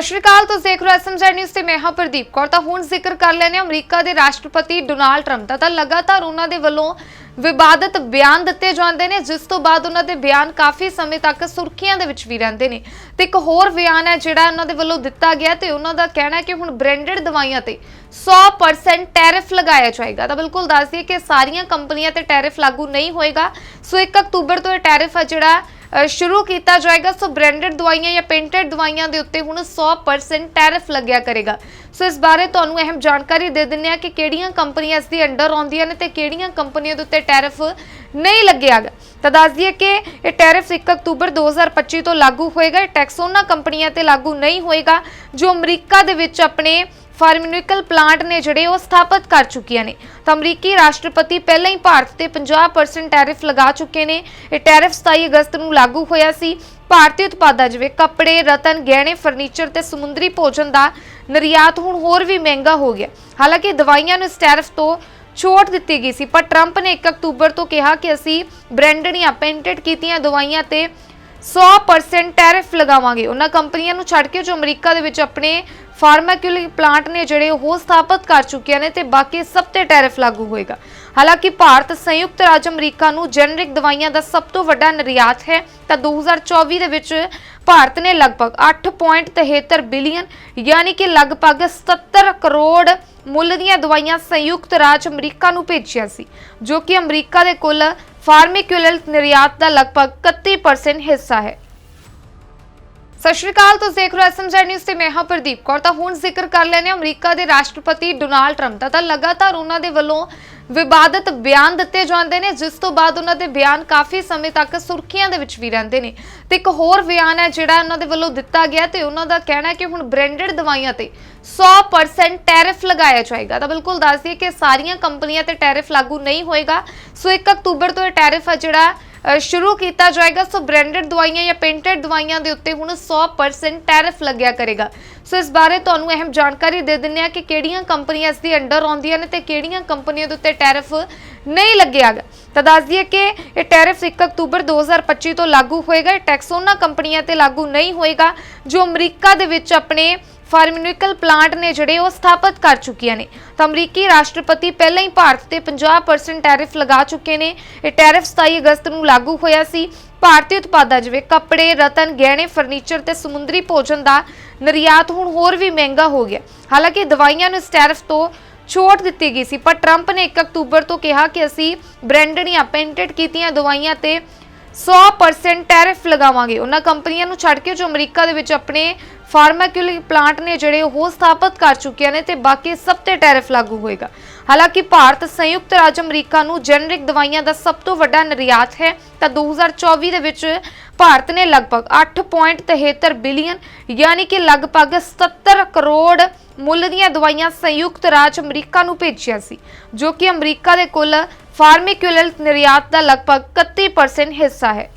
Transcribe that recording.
ਸਤਿ ਸ਼੍ਰੀ ਅਕਾਲ ਤੁਸੀਂ ਦੇਖ ਰਹੇ ਹੋ ਐਸਐਮਜ਼ੈਡ ਨਿਊਜ਼ ਤੇ ਮੈਂ ਹਾਂ ਪ੍ਰਦੀਪ ਕੌਰ। ਤਾਂ ਹੁਣ ਜ਼ਿਕਰ ਕਰ ਲੈਨੇ ਅਮਰੀਕਾ ਦੇ ਰਾਸ਼ਟਰਪਤੀ ਡੋਨਾਲਡ ਟਰੰਪ ਦਾ। ਤਾਂ ਲਗਾਤਾਰ ਉਹਨਾਂ ਦੇ ਵੱਲੋਂ ਵਿਵਾਦਤ ਬਿਆਨ ਦਿੱਤੇ ਜਾਂਦੇ ਨੇ, ਜਿਸ ਤੋਂ ਬਾਅਦ ਉਹਨਾਂ ਦੇ ਬਿਆਨ ਕਾਫੀ ਸਮੇਂ ਤੱਕ ਸੁਰਖੀਆਂ ਦੇ ਵਿੱਚ ਵੀ ਰਹਿੰਦੇ ਨੇ। ਤੇ ਇੱਕ ਹੋਰ ਬਿਆਨ ਹੈ ਜਿਹੜਾ ਉਹਨਾਂ ਦੇ ਵੱਲੋਂ ਦਿੱਤਾ ਗਿਆ ਤੇ ਉਹਨਾਂ ਦਾ ਕਹਿਣਾ ਹੈ ਕਿ ਹੁਣ ਬ੍ਰਾਂਡਡ ਦਵਾਈਆਂ ਤੇ 100% ਟੈਰਿਫ ਲਗਾਇਆ ਜਾਏਗਾ। ਤਾਂ ਬਿਲਕੁਲ ਦੱਸ ਦਈਏ ਕਿ ਸਾਰੀਆਂ ਕੰਪਨੀਆਂ ਤੇ ਟੈਰਿਫ ਲਾਗੂ ਨਹੀਂ ਹੋਏਗਾ। ਸੋ 1 ਅਕਤੂਬਰ ਤੋਂ ਇਹ ਟੈਰਿਫ ਹੈ ਜਿਹੜਾ ਸ਼ੁਰੂ ਕੀਤਾ ਜਾਏਗਾ। ਸੋ ਬ੍ਰਾਂਡਡ ਦਵਾਈਆਂ ਜਾਂ ਪੇਂਟਡ ਦਵਾਈਆਂ ਦੇ ਉੱਤੇ ਹੁਣ 100% ਟੈਰਿਫ ਲੱਗਿਆ ਕਰੇਗਾ। ਸੋ ਇਸ ਬਾਰੇ ਤੁਹਾਨੂੰ ਅਹਿਮ ਜਾਣਕਾਰੀ ਦੇ ਦਿੰਨੇ ਆ ਕਿ ਕਿਹੜੀਆਂ ਕੰਪਨੀਆਂ ਇਸ ਦੀ ਅੰਡਰ ਆਉਂਦੀਆਂ ਨੇ ਤੇ ਕਿਹੜੀਆਂ ਕੰਪਨੀਆਂ ਦੇ ਉੱਤੇ ਟੈਰਿਫ ਨਹੀਂ ਲੱਗਿਆਗਾ ਤਾਂ ਦੱਸ ਦਈਏ ਕਿ ਇਹ ਟੈਰਿਫ 1 ਅਕਤੂਬਰ 2025 ਤੋਂ ਲਾਗੂ ਹੋਏਗਾ। ਇਹ ਟੈਕਸ ਉਹਨਾਂ ਕੰਪਨੀਆਂ ਤੇ ਲਾਗੂ ਨਹੀਂ ਹੋਏਗਾ ਜੋ ਅਮਰੀਕਾ ਦੇ ਵਿੱਚ ਆਪਣੇ ਫਾਰਮਿਊਨੀਕਲ ਪਲਾਂਟ ਨੇ ਜਿਹੜੇ ਉਹ ਸਥਾਪਿਤ ਕਰ ਚੁੱਕੀਆਂ ਨੇ। ਤਾਂ ਅਮਰੀਕੀ ਰਾਸ਼ਟਰਪਤੀ ਪਹਿਲਾਂ ਹੀ ਭਾਰਤ ਤੇ 50% ਟੈਰਿਫ ਲਗਾ ਚੁੱਕੇ ਨੇ। ਇਹ ਟੈਰਿਫ 27 ਅਗਸਤ ਨੂੰ ਲਾਗੂ ਹੋਇਆ ਸੀ। ਭਾਰਤੀ ਉਤਪਾਦਾਂ ਜਿਵੇਂ ਕੱਪੜੇ, ਰਤਨ, ਗਹਿਣੇ, ਫਰਨੀਚਰ ਤੇ ਸਮੁੰਦਰੀ ਭੋਜਨ ਦਾ ਨਿਰਯਾਤ ਹੁਣ ਹੋਰ ਵੀ ਮਹਿੰਗਾ ਹੋ ਗਿਆ। ਹਾਲਾਂਕਿ ਦਵਾਈਆਂ ਨੂੰ ਇਸ ਟੈਰਿਫ ਤੋਂ ਛੋਟ ਦਿੱਤੀ ਗਈ ਸੀ, ਪਰ ਟਰੰਪ ਨੇ 1 ਅਕਤੂਬਰ ਤੋਂ ਕਿਹਾ ਕਿ ਅਸੀਂ ਬ੍ਰਾਂਡਡ ਜਾਂ ਪੇਂਟਡ ਕੀਤੀਆਂ ਦਵਾਈਆਂ ਤੇ 100% ਟੈਰਿਫ ਲਗਾਵਾਂਗੇ। ਉਹਨਾਂ ਕੰਪਨੀਆਂ ਨੂੰ ਛੱਡ ਕੇ ਜੋ ਅਮਰੀਕਾ ਦੇ ਵਿੱਚ ਆਪਣੇ ਫਾਰਮਾਕਿਊਲਿਕ ਪਲਾਂਟ ਨੇ ਜਿਹੜੇ ਉਹ ਸਥਾਪਿਤ ਕਰ ਚੁੱਕੀਆਂ ਨੇ ਤੇ ਬਾਕੀ ਸਭ ਤੇ ਟੈਰਿਫ ਲਾਗੂ ਹੋਏਗਾ। ਹਾਲਾਂਕਿ ਭਾਰਤ ਸੰਯੁਕਤ ਰਾਜ ਅਮਰੀਕਾ ਨੂੰ ਜੈਨਰਿਕ ਦਵਾਈਆਂ ਦਾ ਸਭ ਤੋਂ ਵੱਡਾ ਨਿਰਯਾਤ ਹੈ, ਤਾਂ 2024 ਦੇ ਵਿੱਚ ਭਾਰਤ ਨੇ ਲਗਭਗ 8.73 ਬਿਲੀਅਨ ਯਾਨੀ ਕਿ ਲਗਭਗ 77 ਕਰੋੜ ਮੁੱਲ ਦੀਆਂ ਦਵਾਈਆਂ ਸੰਯੁਕਤ ਰਾਜ ਅਮਰੀਕਾ ਨੂੰ ਭੇਜੀਆਂ ਸੀ, ਜੋ ਕਿ ਅਮਰੀਕਾ ਦੇ ਕੁੱਲ ਫਾਰਮਾਕਿਊਲਲ ਨਿਰਯਾਤ ਦਾ ਲਗਭਗ 31% ਹਿੱਸਾ ਹੈ। ਸਤਿ ਸ਼੍ਰੀ ਅਕਾਲ, ਤੁਸੀਂ ਦੇਖ ਰਹੇ ਹੋ ਐਸਐਮਜ਼ੈਡ ਨਿਊਜ਼ ਤੇ ਮੈਂ ਹਾਂ ਪ੍ਰਦੀਪ ਕੌਰ। ਤਾਂ ਹੁਣ ਜ਼ਿਕਰ ਕਰ ਲੈਨੇ ਅਮਰੀਕਾ ਦੇ ਰਾਸ਼ਟਰਪਤੀ ਡੋਨਾਲਡ ਟਰੰਪ ਦਾ। ਤਾਂ ਲਗਾਤਾਰ ਉਹਨਾਂ ਦੇ ਵੱਲੋਂ ਵਿਵਾਦਤ ਬਿਆਨ ਦਿੱਤੇ ਜਾਂਦੇ ਨੇ, ਜਿਸ ਤੋਂ ਬਾਅਦ ਉਹਨਾਂ ਦੇ ਬਿਆਨ ਕਾਫੀ ਸਮੇਂ ਤੱਕ ਸੁਰਖੀਆਂ ਦੇ ਵਿੱਚ ਵੀ ਰਹਿੰਦੇ ਨੇ। ਤੇ ਇੱਕ ਹੋਰ ਬਿਆਨ ਹੈ, ਜਿਹੜਾ ਉਹਨਾਂ ਦੇ ਵੱਲੋਂ ਦਿੱਤਾ ਗਿਆ ਤੇ ਉਹਨਾਂ ਦਾ ਕਹਿਣਾ ਹੈ ਕਿ ਹੁਣ ਬ੍ਰਾਂਡਡ ਦਵਾਈਆਂ ਤੇ 100% ਟੈਰਿਫ ਲਗਾਇਆ ਜਾਏਗਾ। ਤਾਂ ਬਿਲਕੁਲ ਦੱਸ ਦਈਏ ਕਿ ਸਾਰੀਆਂ ਕੰਪਨੀਆਂ ਤੇ ਟੈਰਿਫ ਲਾਗੂ ਨਹੀਂ ਹੋਏਗਾ। ਸੋ 1 ਅਕਤੂਬਰ ਤੋਂ ਇਹ ਟੈਰਿਫ ਹੈ ਜਿਹੜਾ ਸ਼ੁਰੂ ਕੀਤਾ ਜਾਏਗਾ। ਸੋ ਬ੍ਰਾਂਡਡ ਦਵਾਈਆਂ ਜਾਂ ਪੇਂਟਡ ਦਵਾਈਆਂ ਦੇ ਉੱਤੇ ਹੁਣ 100% ਟੈਰਿਫ ਲੱਗਿਆ ਕਰੇਗਾ। ਸੋ ਇਸ ਬਾਰੇ ਤੁਹਾਨੂੰ ਅਹਿਮ ਜਾਣਕਾਰੀ ਦੇ ਦਿੰਨੇ ਆ ਕਿ ਕਿਹੜੀਆਂ ਕੰਪਨੀਆਂ ਇਸ ਦੀ ਅੰਡਰ ਆਉਂਦੀਆਂ ਨੇ ਤੇ ਕਿਹੜੀਆਂ ਕੰਪਨੀਆਂ ਦੇ ਉੱਤੇ ਟੈਰਿਫ ਨਹੀਂ ਲੱਗਿਆਗਾ ਤਾਂ ਦੱਸ ਦਈਏ ਕਿ ਇਹ ਟੈਰਿਫ 1 ਅਕਤੂਬਰ 2025 ਤੋਂ ਲਾਗੂ ਹੋਏਗਾ। ਇਹ ਟੈਕਸ ਉਹਨਾਂ ਕੰਪਨੀਆਂ ਤੇ ਲਾਗੂ ਨਹੀਂ ਹੋਏਗਾ, ਜੋ ਅਮਰੀਕਾ ਦੇ ਵਿੱਚ ਆਪਣੇ ਫਾਰਮਿਊਨੀਕਲ ਪਲਾਂਟ ਨੇ ਜਿਹੜੇ ਉਹ ਸਥਾਪਿਤ ਕਰ ਚੁੱਕੀਆਂ ਨੇ। ਤਾਂ ਅਮਰੀਕੀ ਰਾਸ਼ਟਰਪਤੀ ਪਹਿਲਾਂ ਹੀ ਭਾਰਤ ਤੇ 50% ਟੈਰਿਫ ਲਗਾ ਚੁੱਕੇ ਨੇ। ਇਹ ਟੈਰਿਫ 27 ਅਗਸਤ ਨੂੰ ਲਾਗੂ ਹੋਇਆ ਸੀ। ਭਾਰਤੀ ਉਤਪਾਦਾਂ ਜਿਵੇਂ ਕੱਪੜੇ, ਰਤਨ, ਗਹਿਣੇ ਫਰਨੀਚਰ ਤੇ ਸਮੁੰਦਰੀ ਭੋਜਨ ਦਾ ਨਿਰਯਾਤ ਹੁਣ ਹੋਰ ਵੀ ਮਹਿੰਗਾ ਹੋ ਗਿਆ। ਹਾਲਾਂਕਿ ਦਵਾਈਆਂ ਨੂੰ ਇਸ ਟੈਰਿਫ ਤੋਂ ਛੋਟ ਦਿੱਤੀ ਗਈ ਸੀ, ਪਰ ਟਰੰਪ ਨੇ 1 ਅਕਤੂਬਰ ਤੋਂ ਕਿਹਾ ਕਿ ਅਸੀਂ ਬ੍ਰਾਂਡਡ ਜਾਂ ਪੇਂਟਡ ਕੀਤੀਆਂ ਦਵਾਈਆਂ ਤੇ 100% ਟੈਰਿਫ ਲਗਾਵਾਂਗੇ। ਉਹਨਾਂ ਕੰਪਨੀਆਂ ਨੂੰ ਛੱਡ ਕੇ ਜੋ ਅਮਰੀਕਾ ਦੇ ਵਿੱਚ ਆਪਣੇ ਫਾਰਮਾਕਿਊਲਿਕ ਪਲਾਂਟ ਨੇ ਜਿਹੜੇ ਉਹ ਸਥਾਪਿਤ ਕਰ ਚੁੱਕੀਆਂ ਨੇ ਤੇ ਬਾਕੀ ਸਭ ਤੇ ਟੈਰਿਫ ਲਾਗੂ ਹੋਏਗਾ। ਹਾਲਾਂਕਿ ਭਾਰਤ ਸੰਯੁਕਤ ਰਾਜ ਅਮਰੀਕਾ ਨੂੰ ਜੈਨਰਿਕ ਦਵਾਈਆਂ ਦਾ ਸਭ ਤੋਂ ਵੱਡਾ ਨਿਰਯਾਤ ਹੈ, ਤਾਂ 2024 ਦੇ ਵਿੱਚ ਭਾਰਤ ਨੇ ਲਗਭਗ 8.73 ਬਿਲੀਅਨ, ਯਾਨੀ ਕਿ ਲਗਭਗ 77 ਕਰੋੜ ਮੁੱਲ ਦੀਆਂ ਦਵਾਈਆਂ ਸੰਯੁਕਤ ਰਾਜ ਅਮਰੀਕਾ ਨੂੰ ਭੇਜੀਆਂ ਸੀ, ਜੋ ਕਿ ਅਮਰੀਕਾ ਦੇ ਕੁੱਲ ਫਾਰਮਾਕਿਊਲਲ ਨਿਰਯਾਤ ਦਾ ਲਗਭਗ 31% ਹਿੱਸਾ ਹੈ।